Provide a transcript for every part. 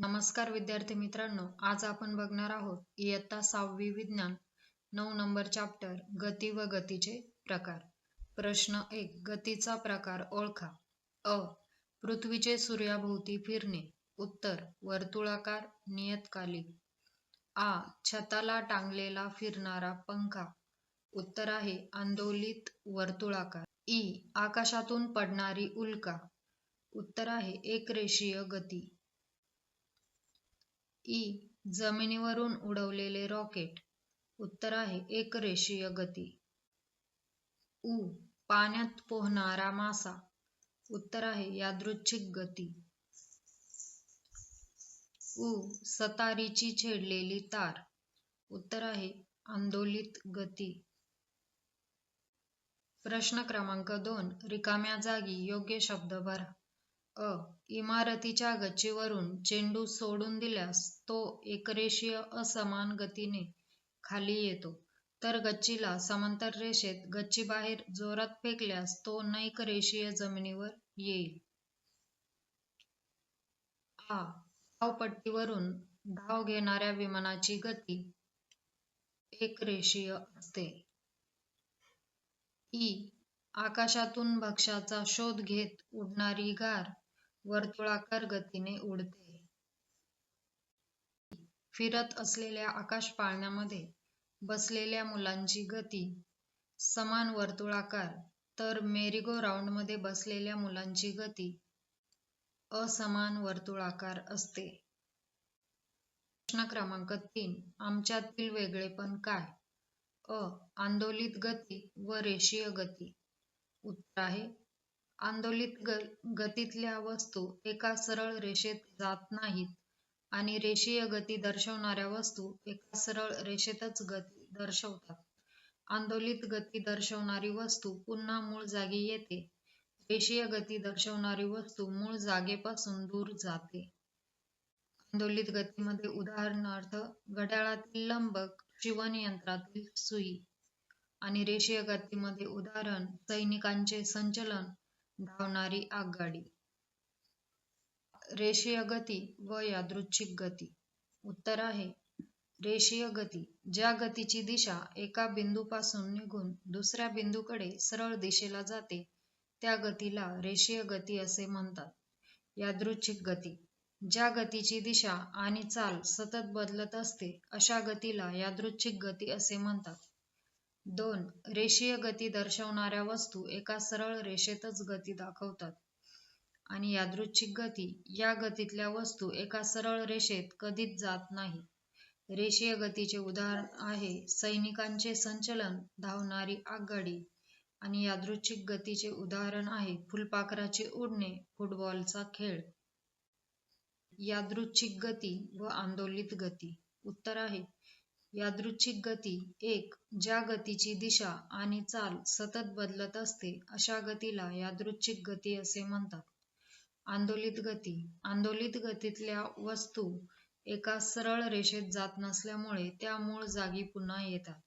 नमस्कार विद्यार्थी मित्रांनो आज आपण बघणार आहोत इयत्ता सहावी विज्ञान नऊ नंबर चॅप्टर गती व गतीचे प्रकार. प्रश्न एक गतीचा प्रकार ओळखा. अ पृथ्वीचे सूर्याभोवती फिरणे. उत्तर वर्तुळाकार नियतकालिक. आ छताला टांगलेला फिरणारा पंखा. उत्तर आहे आंदोलित वर्तुळाकार. ई आकाशातून पडणारी उल्का. उत्तर आहे एकरेषीय गती. ई जमिनीवरून उडवलेले रॉकेट उत्तर आहे एकरेषीय गती. उ पाण्यात पोहणारा मासा. उत्तर आहे यादृच्छिक गती. उ सतारीची छेडलेली तार. उत्तर आहे आंदोलित गती. प्रश्न क्रमांक दोन रिकाम्या जागी योग्य शब्द भरा. अ इमारतीच्या गच्चीवरून चेंडू सोडून दिल्यास तो एकरेषीय असमान गतीने खाली येतो. तर गच्चीला समांतर रेषेत गच्चीबाहेर जोरात फेकल्यास तो नैकरेषीय जमिनीवर येईल. आ. धावपट्टीवरून धाव घेणाऱ्या विमानाची गती एकरेषीय असते. ई. आकाशातून भक्ष्याचा शोध घेत उडणारी गार वर्तुळाकार गतीने उडते. फिरत असलेल्या आकाश पाळण्यामध्ये बसलेल्या मुलांची गती समान वर्तुळाकार तर मेरीगो राऊंडमध्ये बसलेल्या मुलांची गती असमान वर्तुळाकार असते. प्रश्न क्रमांक तीन आमच्यातील वेगळेपण काय? अ आंदोलित गती व रेषीय गती. उत्तर आहे आंदोलित ग गतीतल्या वस्तू एका सरळ रेषेत जात नाहीत आणि रेषीय गती दर्शवणाऱ्या वस्तू एका सरळ रेषेतच गती दर्शवतात. आंदोलित गती दर्शवणारी वस्तू पुन्हा मूळ जागी येते. रेषीय गती दर्शवणारी वस्तू मूळ जागेपासून दूर जाते. आंदोलित गतीमध्ये उदाहरणार्थ घड्याळातील लंबक शिवणयंत्रातील सुई आणि रेषीय गतीमध्ये उदाहरण सैनिकांचे संचलन धावणारी आगगाडी रेषीय गती व यादृच्छिक गती. उत्तर आहे. रेषीय गती ज्या गतीची दिशा एका बिंदूपासून निघून दुसऱ्या बिंदूकडे सरळ दिशेला जाते त्या गतीला रेषीय गती असे म्हणतात. यादृच्छिक गती ज्या गतीची दिशा आणि चाल सतत बदलत असते अशा गतीला यादृच्छिक गती असे म्हणतात. दोन रेषीय गती दर्शवणाऱ्या वस्तू एका सरळ रेषेतच गती दाखवतात. आणि यादृच्छिक गती या गतीतल्या वस्तू एका सरळ रेषेत कधीच जात नाही. रेषीय गतीचे उदाहरण आहे सैनिकांचे संचलन धावणारी आगगाडी आणि यादृच्छिक गतीचे उदाहरण आहे फुलपाखराचे उडणे फुटबॉलचा खेळ. यादृच्छिक गती व आंदोलित गती. उत्तर आहे यादृच्छिक गती एक ज्या गतीची दिशा आणि चाल सतत बदलत असते अशा गतीला यादृच्छिक गती असे म्हणतात. आंदोलित गती. आंदोलित गतीतल्या वस्तू एका सरळ रेषेत जात नसल्यामुळे त्या मूळ जागी पुन्हा येतात.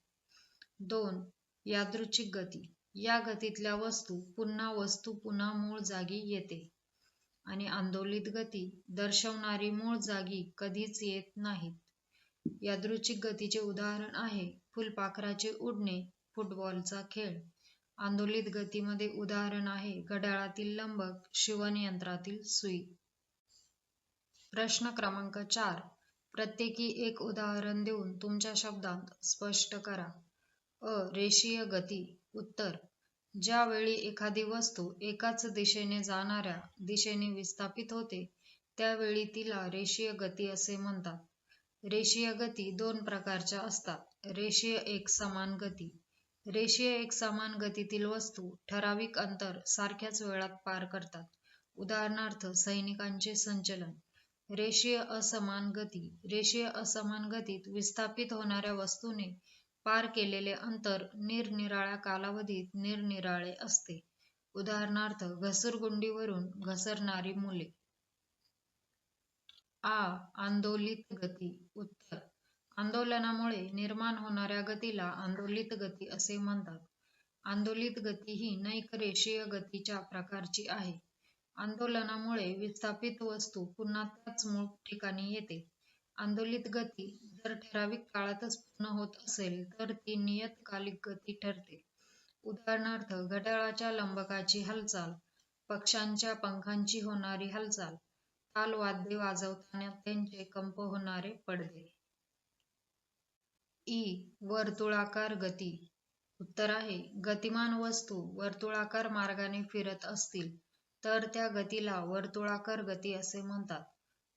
दोन यादृच्छिक गती. या गतीतल्या वस्तू पुन्हा वस्तू पुन्हा मूळ जागी येते आणि आंदोलित गती दर्शवणारी मूळ जागी कधीच येत नाहीत. यादृच्छिक गतीचे उदाहरण आहे फुलपाखराचे उडणे फुटबॉलचा खेळ. आंदोलित गतीमध्ये उदाहरण आहे घड्याळातील लंबक शिवणयंत्रातील सुई. प्रश्न क्रमांक चार. प्रत्येकी एक उदाहरण देऊन तुमच्या शब्दांत स्पष्ट करा. अ. रेषीय गती. उत्तर. ज्यावेळी एखादी वस्तू एकाच दिशेने जाणाऱ्या दिशेने विस्थापित होते त्यावेळी तिला रेषीय गती असे म्हणतात. रेषीय गती दोन प्रकारच्या असतात. रेषीय एक समान गती. रेषीय एक समान गतीतील वस्तू ठराविक अंतर सारख्याच वेळात पार करतात. उदाहरणार्थ सैनिकांचे संचलन. रेषीय असमान गती रेषीय असमान गतीत विस्थापित होणाऱ्या वस्तूने पार केलेले अंतर निरनिराळ्या कालावधीत निरनिराळे असते. उदाहरणार्थ घसरगुंडीवरून घसरणारी मुले. आ आंदोलित गती. उत्तर. आंदोलनामुळे निर्माण होणाऱ्या गतीला आंदोलित गती असे म्हणतात. आंदोलित गती ही नैक रेषीय गतीच्या प्रकारची आहे. आंदोलनामुळे विस्थापित वस्तू पुन्हा त्याच मूळ ठिकाणी येते. आंदोलित गती जर ठराविक काळातच पूर्ण होत असेल तर ती नियतकालिक गती ठरते. उदाहरणार्थ घड्याळाच्या लंबकाची हालचाल पक्ष्यांच्या पंखांची होणारी हालचाल तालवाद्ये वाजवताना त्यांचे कंप होणारे पडदे. ई. वर्तुळाकार गती. उत्तर आहे गतिमान वस्तू वर्तुळाकार मार्गाने फिरत असतील तर त्या गतीला वर्तुळाकार गती असे म्हणतात.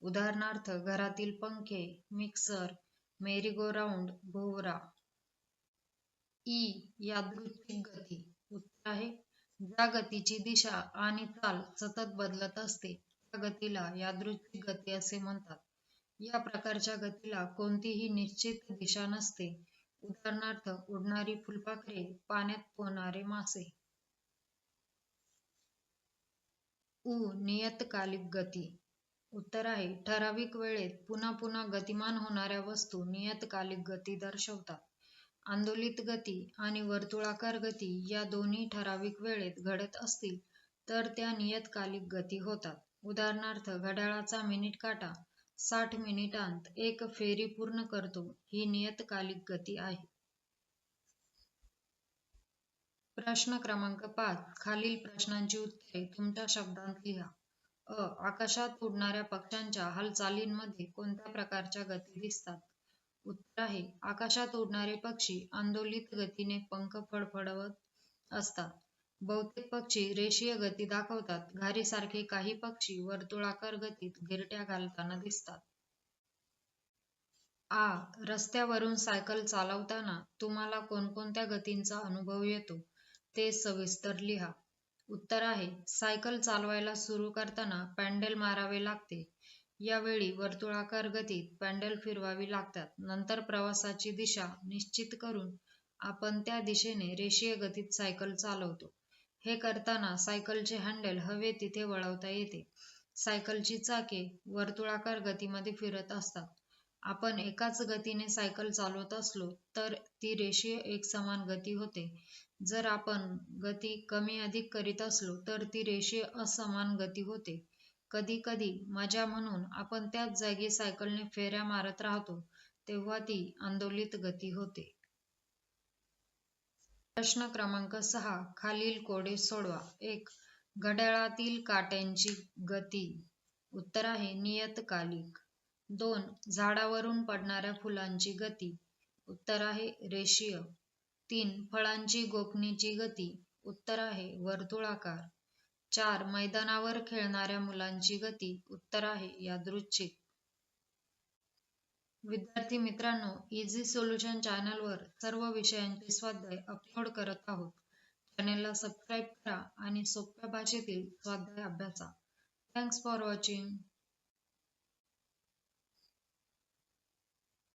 उदाहरणार्थ घरातील पंखे मिक्सर मेरीगो राऊंड भोवरा. ई. यादृच्छिक गती. उत्तर आहे ज्या गतीची दिशा आणि चाल सतत बदलत असते गतीला यादृच्छिक गती असे म्हणतात. या प्रकारच्या गतीला कोणतीही निश्चित दिशा नसते. उदाहरणार्थ उडणारी फुलपाखरे पाण्यात पोहणारे मासे. उ. नियतकालिक गती. उत्तर आहे ठराविक वेळेत पुन्हा पुन्हा गतिमान होणाऱ्या वस्तू नियतकालिक गती दर्शवतात. आंदोलित गती आणि वर्तुळाकार गती या दोन्ही ठराविक वेळेत घडत असतील तर त्या नियतकालिक गती होतात. उदाहरणार्थ घड्याळाचा मिनिट काटा साठ मिनिटांत एक फेरी पूर्ण करतो ही नियतकालिक गती आहे. प्रश्न क्रमांक पाच खालील प्रश्नांची उत्तरे तुमच्या शब्दांत लिहा. अ आकाशात उडणाऱ्या पक्ष्यांच्या हालचालींमध्ये कोणत्या प्रकारच्या गती दिसतात? उत्तर आहे आकाशात उडणारे पक्षी आंदोलित गतीने पंख फडफडवत असतात. बहुतेक पक्षी रेषीय गती दाखवतात. घारीसारखे काही पक्षी वर्तुळाकार गतीत गिरट्या घालताना दिसतात. आ रस्त्यावरून सायकल चालवताना तुम्हाला कोणकोणत्या गतींचा अनुभव येतो? ते सविस्तर लिहा. उत्तर आहे सायकल चालवायला सुरू करताना पॅन्डल मारावे लागते. यावेळी वर्तुळाकार गतीत पॅन्डल फिरवावी लागतात. नंतर प्रवासाची दिशा निश्चित करून आपण त्या दिशेने रेषीय गतीत सायकल चालवतो. हे करताना सायकलचे हँडल हवे तिथे वळवता येते. सायकलची चाके वर्तुळाकार गतीमध्ये फिरत असतात. आपण एकाच गतीने सायकल चालवत असलो तर ती रेषीय एकसमान गती होते. जर आपण गती कमी अधिक करीत असलो तर ती रेषीय असमान गती होते. कधी कधी मजा म्हणून आपण त्याच जागी सायकलने फेऱ्या मारत राहतो तेव्हा ती आंदोलित गती होते. प्रश्न क्रमांक सहा खालील कोडे सोडवा. एक घड्याळातील काट्यांची गती. उत्तर आहे नियतकालिक. दोन झाडावरून पडणाऱ्या फुलांची गती. उत्तर आहे रेषीय. तीन फळांची गोपनीची गती. उत्तर आहे वर्तुळाकार. चार मैदानावर खेळणाऱ्या मुलांची गती. उत्तर आहे यादृच्छिक. विद्यार्थी मित्रांनो इझी सोल्युशन चॅनलवर सर्व विषयांचे स्वाध्याय अपलोड करत आहोत. चॅनेलला सबस्क्राईब करा आणि सोप्या भाषेतील स्वाध्याय अभ्यासा. Thanks for watching